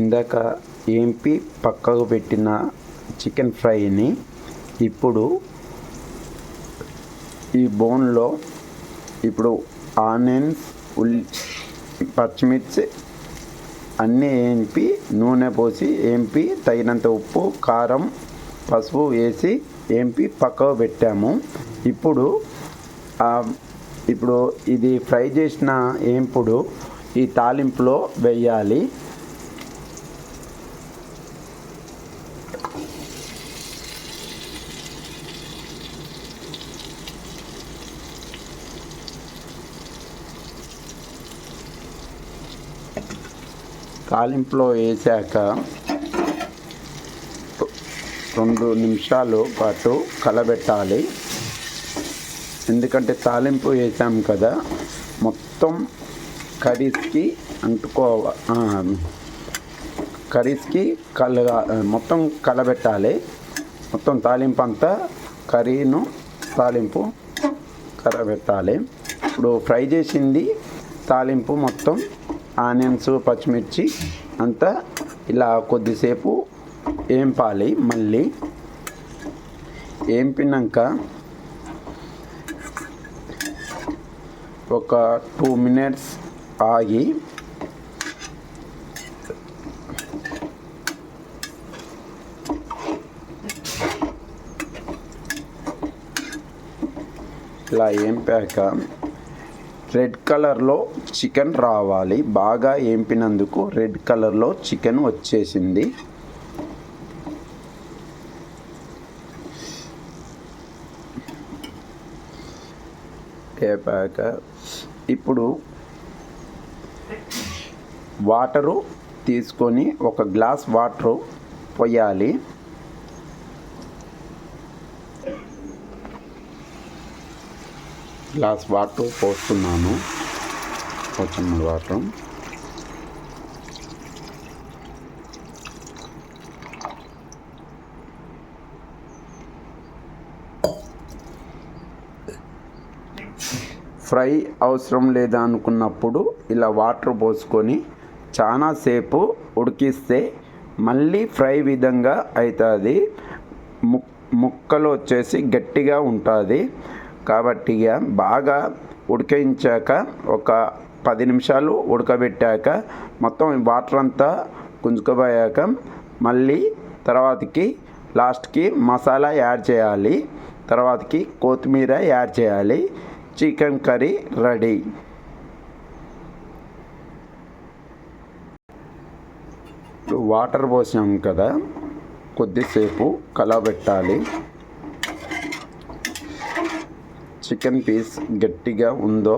ఇందాక ఏంపి పక్కకు పెట్టిన చికెన్ ఫ్రైని ఇప్పుడు ఈ బోన్లో ఇప్పుడు ఆనియన్స్ ఉల్లి పచ్చిమిర్చి అన్నీ వేంపి నూనె పోసి ఏంపి తగినంత ఉప్పు కారం పసుపు వేసి ఏంపి పక్కకు పెట్టాము. ఇప్పుడు ఇప్పుడు ఇది ఫ్రై చేసిన ఏంపుడు ఈ తాలింపులో వేయాలి. తాలింపులో వేసాక రెండు నిమిషాలు పాటు కలబెట్టాలి. ఎందుకంటే తాలింపు వేసాం కదా మొత్తం కర్రీస్కి అంటుకోవ కర్రీస్కి కలగా మొత్తం కలబెట్టాలి. మొత్తం తాలింపు అంతా కర్రీను తాలింపు కలబెట్టాలి. ఇప్పుడు ఫ్రై చేసింది తాలింపు మొత్తం ఆనియన్స్ పచ్చిమిర్చి అంతా ఇలా కొద్దిసేపు ఏంపాలి మళ్ళీ. ఏంపినాక ఒక టూ మినిట్స్ ఆగి ఇలా ఏంపాక రెడ్ కలర్లో చికెన్ రావాలి. బాగా ఏంపినందుకు రెడ్ కలర్లో చికెన్ వచ్చేసింది. వేపాక ఇప్పుడు వాటరు తీసుకొని ఒక గ్లాస్ వాటరు పోయాలి గ్లాస్ వాటర్ పోస్తున్నాను. కొంచెం వాటర్. ఫ్రై అవసరం లేదా అనుకున్నప్పుడు ఇలా వాటర్ పోసుకొని చాలాసేపు ఉడికిస్తే మళ్ళీ ఫ్రై విధంగా అవుతుంది ము ముక్కలు వచ్చేసి గట్టిగా ఉంటుంది. కాబట్టి ఇక బాగా ఉడికించాక ఒక పది నిమిషాలు ఉడకబెట్టాక మొత్తం వాటర్ అంతా గుంజుకుపోయాక మళ్ళీ తర్వాతకి లాస్ట్కి మసాలా యాడ్ చేయాలి. తర్వాతకి కొత్తిమీర యాడ్ చేయాలి. Chicken curry ready. వాటర్ పోసాం కదా. కొద్దిసేపు కలబెట్టాలి చికెన్ పీస్ గట్టిగా ఉందో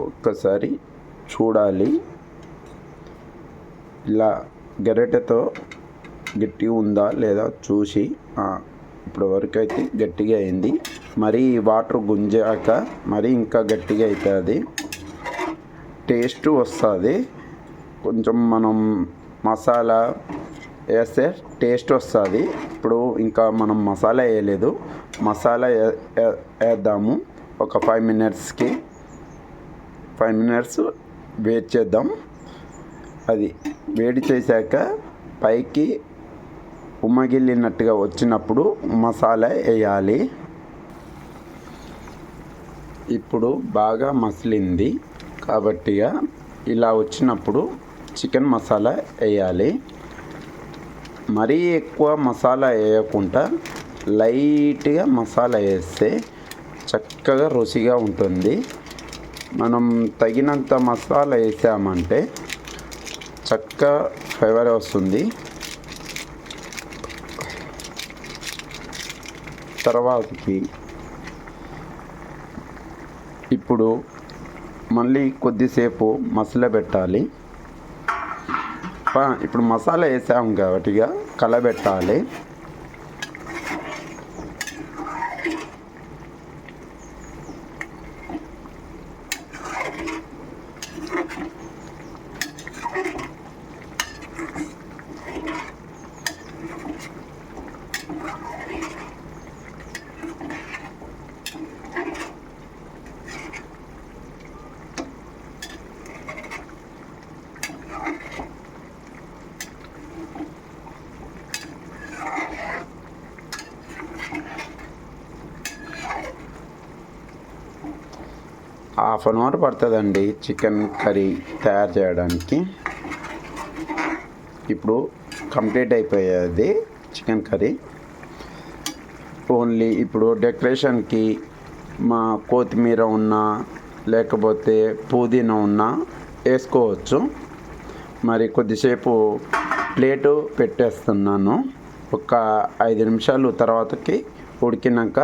ఒక్కసారి చూడాలి. ఇలా గరిటెతో గట్టిగా ఉందా లేదా చూసి ఇప్పుడు వరకు అయితే గట్టిగా అయింది. మరి వాటర్ గుంజాక మరి ఇంకా గట్టిగా అవుతుంది టేస్ట్ వస్తుంది. కొంచెం మనం మసాలా వేస్తే టేస్ట్ వస్తుంది. ఇప్పుడు ఇంకా మనం మసాలా వేయలేదు. మసాలా వేద్దాము. ఒక ఫైవ్ మినిట్స్కి ఫైవ్ మినిట్స్ వేట్ చేద్దాం. అది వేడి చేశాక పైకి ఉమ్మగిల్లినట్టుగా వచ్చినప్పుడు మసాలా వేయాలి. ఇప్పుడు బాగా మసిలింది కాబట్టి ఇలా వచ్చినప్పుడు చికెన్ మసాలా వేయాలి. మరీ ఎక్కువ మసాలా వేయకుండా లైట్గా మసాలా వేస్తే చక్కగా రుచిగా ఉంటుంది. మనం తగినంత మసాలా వేసామంటే చక్క ఫ్లేవర్ వస్తుంది. తర్వాతకి ఇప్పుడు మళ్ళీ కొద్దిసేపు మసాలా పెట్టాలి. ఇప్పుడు మసాలా వేసాము కాబట్టిగా కలబెట్టాలి. హాఫ్ అన్ అవర్ పడుతుందండి చికెన్ కర్రీ తయారు చేయడానికి. ఇప్పుడు కంప్లీట్ అయిపోయేది చికెన్ కర్రీ. ఓన్లీ ఇప్పుడు డెకరేషన్కి మా కొత్తిమీర ఉన్నా లేకపోతే పుదీనా ఉన్నా వేసుకోవచ్చు. మరి కొద్దిసేపు ప్లేటు పెట్టేస్తున్నాను. ఒక ఐదు నిమిషాలు తర్వాతకి ఉడికినాక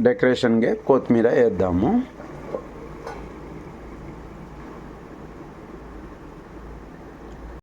డెకరేషన్గా కొత్తిమీర వేద్దాము.